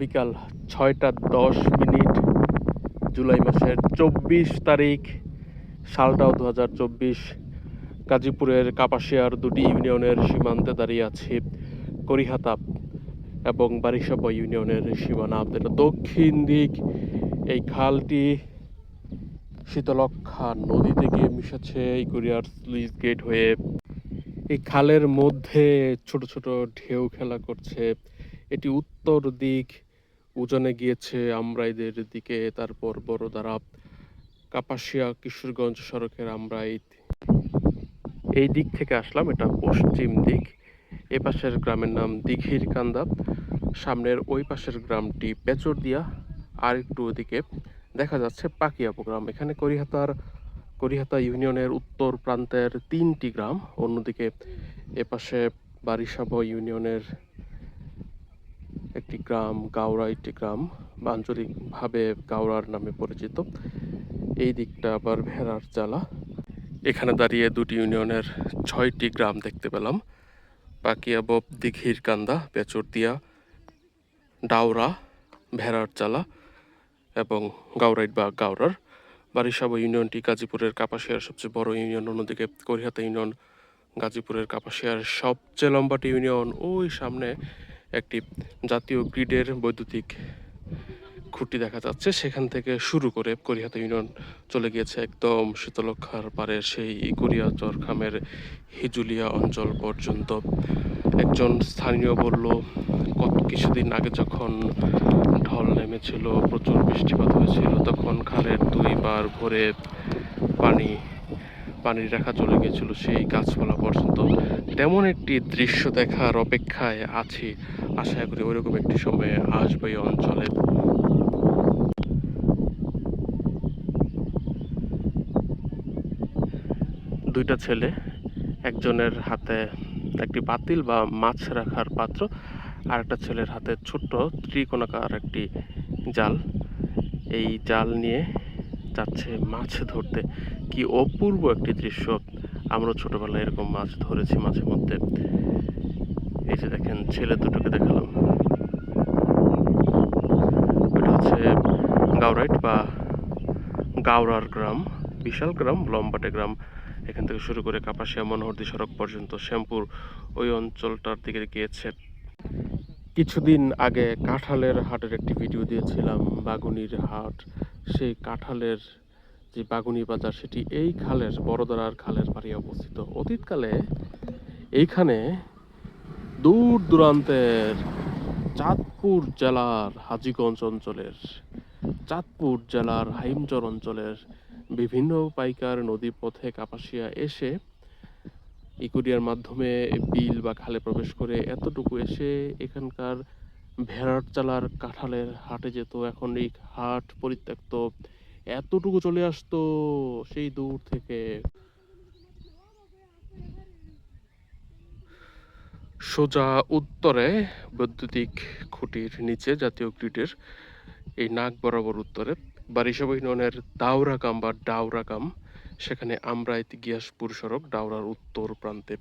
বিকাল ছয়টা দশ মিনিট, জুলাই মাসের চব্বিশ তারিখ, সালটাও দু হাজার চব্বিশ, গাজীপুরের কাপাসিয়ার দুটি ইউনিয়নের সীমান্তে দাঁড়িয়ে আছি করিহাতাপ এবং বারিশাপা ইউনিয়নের সীমানা এটা দক্ষিণ দিক। এই খালটি শীতলক্ষা নদীতে গিয়ে মিশেছে এই কোরিয়ার স্লুইস গেট হয়ে। এই খালের মধ্যে ছোট ছোট ঢেউ খেলা করছে। এটি উত্তর দিক, উজানে গিয়েছে আমরাইদের দিকে, তারপর বড়দারা, কাপাসিয়া, কিশোরগঞ্জ সড়কের আমরাইদ এই দিক থেকে আসলাম, এটা পশ্চিম দিক। এ পাশের গ্রামের নাম দিঘির কান্দা। সামনের ওই পাশের গ্রামটি পেচরদিয়া আর একটু ওদিকে দেখা যাচ্ছে পাকিয়াপো গ্রাম এখানে করিহাতার করিহাতা ইউনিয়নের উত্তর প্রান্তের তিনটি গ্রাম, অন্যদিকে এপাশে বারিসাব ইউনিয়নের একটি গ্রাম, গাওড়া একটি গ্রাম, আঞ্চলিকভাবে গাওড়ার নামে পরিচিত। এই দিকটা আবার ভেড়ার জ্বালা। এখানে দাঁড়িয়ে দুটি ইউনিয়নের ছয়টি গ্রাম দেখতে পেলাম। পাকিয়াবব দিঘির কান্দা পেচরদিয়া ডাওরা ভেড়ার চালা এবং গাওরাইট বা গাওরার বারিসাব ইউনিয়নটি গাজীপুরের কাপাসিয়ার সবচেয়ে বড় ইউনিয়ন, অন্যদিকে করিহাতা ইউনিয়ন গাজীপুরের কাপাসিয়ার সবচেয়ে লম্বাটি ইউনিয়ন। ওই সামনে একটি জাতীয় গ্রিডের বৈদ্যুতিক খুঁটি দেখা যাচ্ছে। সেখান থেকে শুরু করে করিহাতা ইউনিয়ন চলে গিয়েছে একদম শীতলক্ষার পারের সেই কোরিয়া চরখামের হিজুলিয়া অঞ্চল পর্যন্ত। একজন স্থানীয় বলল, কত কিছুদিন আগে যখন নেমেছিল প্রচুর বৃষ্টিপাত হয়েছিল, তখন খালের দুই বার ভরে পানি, পানির রেখা চলে গিয়েছিল সেই গাছপালা পর্যন্ত। তেমন একটি দৃশ্য দেখার অপেক্ষায় আছি। আশা করি ওইরকম একটি সময়ে আসবে এই অঞ্চলে। দুইটা ছেলে, একজনের হাতে একটি পাতিল বা মাছ রাখার পাত্র আর একটা ছেলের হাতে ছোট্ট ত্রিকোণাকার একটি জাল। এই জাল নিয়ে যাচ্ছে মাছ ধরতে। কি অপূর্ব একটি দৃশ্য। আমরা ছোটবেলায় এরকম মাছ ধরেছি মাঝে মধ্যে। এই যে দেখেন, ছেলে দুটোকে দেখালাম। এটা হচ্ছে গাওরাইট বা গাওরার গ্রাম, বিশাল গ্রাম, লম্বাটে গ্রাম। এখান থেকে শুরু করে কাপাসিয়া, মনোহরদী সড়ক পর্যন্ত শ্যামপুর ওই অঞ্চলটার দিকে গিয়েছে। কিছুদিন আগে কাঁঠালের হাটের একটি ভিডিও দিয়েছিলাম, বাগুনির হাট। সেই কাঁঠালের যে বাগুনি বাজার, সেটি এই খালের, বড়দরার খালের পাড়ে অবস্থিত। অতীতকালে এইখানে দূর দূরান্তের চাঁদপুর জেলার হাজীগঞ্জ অঞ্চলের, চাঁদপুর জেলার হাইমচর অঞ্চলের বিভিন্ন পাইকার নদী পথে কাপাসিয়া এসে ইকুরিয়ার মাধ্যমে বিল বা খালে প্রবেশ করে এতটুকু এসে এখানকার ভেড়ার চালার কাঁঠালের হাটে যেত, এখন এই হাট পরিত্যক্ত। এতটুকু চলে আসতো সেই দূর থেকে। সোজা উত্তরে বৈদ্যুতিক খুঁটির নিচে জাতীয় গ্রিডের এই নাক বরাবর উত্তরে বারিশাব ইউনিয়নের দাউরাকাম বা ডাউরাকাম সেখানে আমরাইত গিয়াসপুর সড়ক ডাওরার উত্তর প্রান্তে